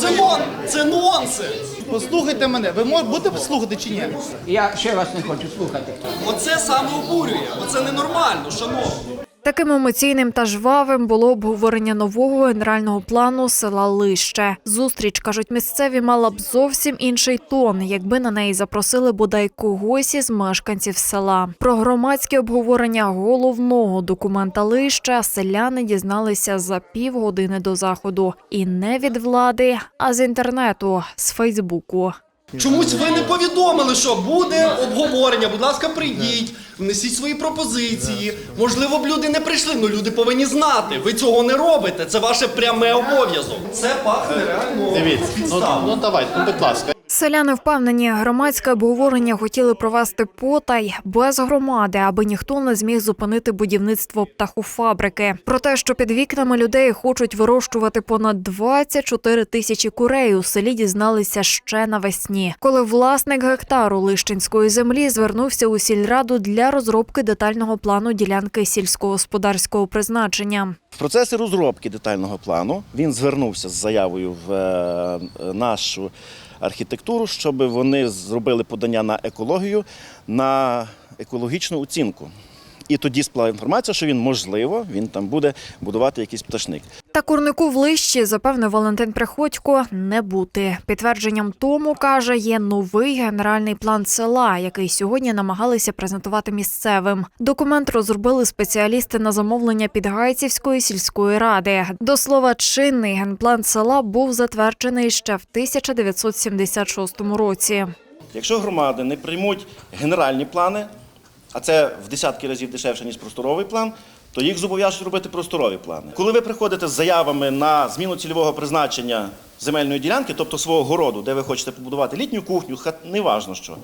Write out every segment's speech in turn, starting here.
Це, нон, це нонсенс. Послухайте мене, ви можете будете слухати чи ні? Я ще вас не хочу слухати. Оце саме обурює. Оце ненормально, шановні. Таким емоційним та жвавим було обговорення нового генерального плану села Лище. Зустріч кажуть, місцеві мала б зовсім інший тон, якби на неї запросили бодай когось із мешканців села. Про громадське обговорення головного документа Лища селяни дізналися за півгодини до заходу, і не від влади, а з інтернету, з Фейсбуку. Чомусь ви не повідомили, що буде обговорення. Будь ласка, прийдіть, внесіть свої пропозиції. Можливо б люди не прийшли, але люди повинні знати. Ви цього не робите. Це ваше пряме обов'язок. Це пахне реально Дивіться, ну, підставою. ну давайте, ну будь ласка. Селяни впевнені, громадське обговорення хотіли провести потай без громади, аби ніхто не зміг зупинити будівництво птахофабрики. Про те, що під вікнами людей хочуть вирощувати понад 24 тисячі курей, у селі дізналися ще навесні, коли власник гектару лищинської землі звернувся у сільраду для розробки детального плану ділянки сільськогосподарського призначення. В процесі розробки детального плану він звернувся з заявою в е, нашу архітектуру, щоб вони зробили подання на екологію на екологічну оцінку. І тоді сплала інформація, що він можливо він там буде будувати якийсь пташник. Та курнику в лищі, запевнив Валентин Приходько, не бути. Підтвердженням тому, каже, є новий генеральний план села, який сьогодні намагалися презентувати місцевим. Документ розробили спеціалісти на замовлення Підгайцівської сільської ради. До слова, чинний генплан села був затверджений ще в 1976 році. Якщо громади не приймуть генеральні плани, а це в десятки разів дешевше, ніж просторовий план, то їх зобов'яжуть робити просторові плани. Коли ви приходите з заявами на зміну цільового призначення земельної ділянки, тобто свого городу, де ви хочете побудувати літню кухню, хат, неважно що,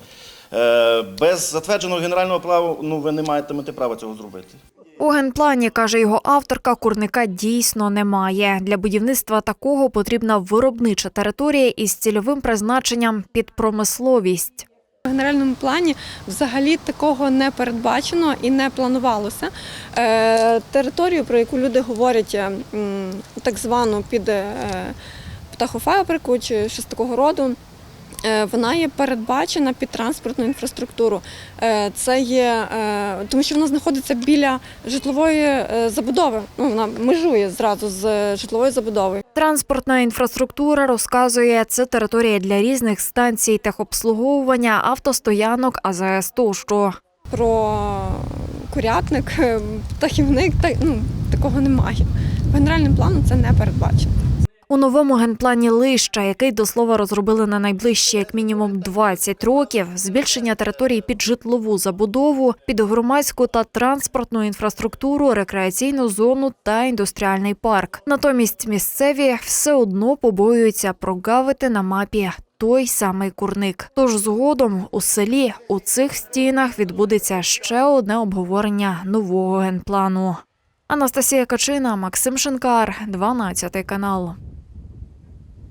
е, без затвердженого генерального плану ну, ви не матимете права цього зробити. У генплані, каже його авторка, курника дійсно немає. Для будівництва такого потрібна виробнича територія із цільовим призначенням під промисловість. В генеральному плані взагалі такого не передбачено і не планувалося. Е, територію, про яку люди говорять, е, так звану під е, птахофабрику чи щось такого роду. Е, Вона є передбачена під транспортну інфраструктуру. Е, Це є е, тому, що вона знаходиться біля житлової забудови. Ну вона межує зразу з житловою забудовою. Транспортна інфраструктура розказує, це територія для різних станцій техобслуговування, автостоянок, АЗС тощо. про курятник, птахівник, та, ну, такого немає. В генеральному плану це не передбачено. У новому генплані Лища, який до слова розробили на найближчі як мінімум 20 років, збільшення території під житлову забудову, під громадську та транспортну інфраструктуру, рекреаційну зону та індустріальний парк. Натомість місцеві все одно побоюються прогавити на мапі. Той самий курник. Тож згодом у селі у цих стінах відбудеться ще одне обговорення нового генплану. Анастасія Качина, Максим Шинкар, 12 канал.